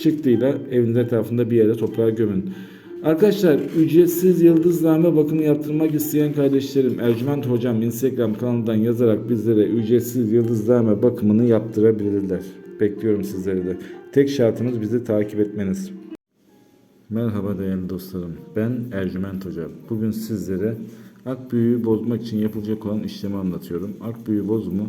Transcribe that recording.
çıktıyla eviniz etrafında bir yere toprağa gömün. Arkadaşlar ücretsiz yıldızlame bakımı yaptırmak isteyen kardeşlerim Ercüment Hocam Instagram kanalından yazarak bizlere ücretsiz yıldızlame bakımını yaptırabilirler. Bekliyorum sizleri de. Tek şartımız bizi takip etmeniz. Merhaba değerli dostlarım. Ben Ercüment Hoca. Bugün sizlere ak büyüğü bozmak için yapılacak olan işlemi anlatıyorum. Ak büyüğü bozumu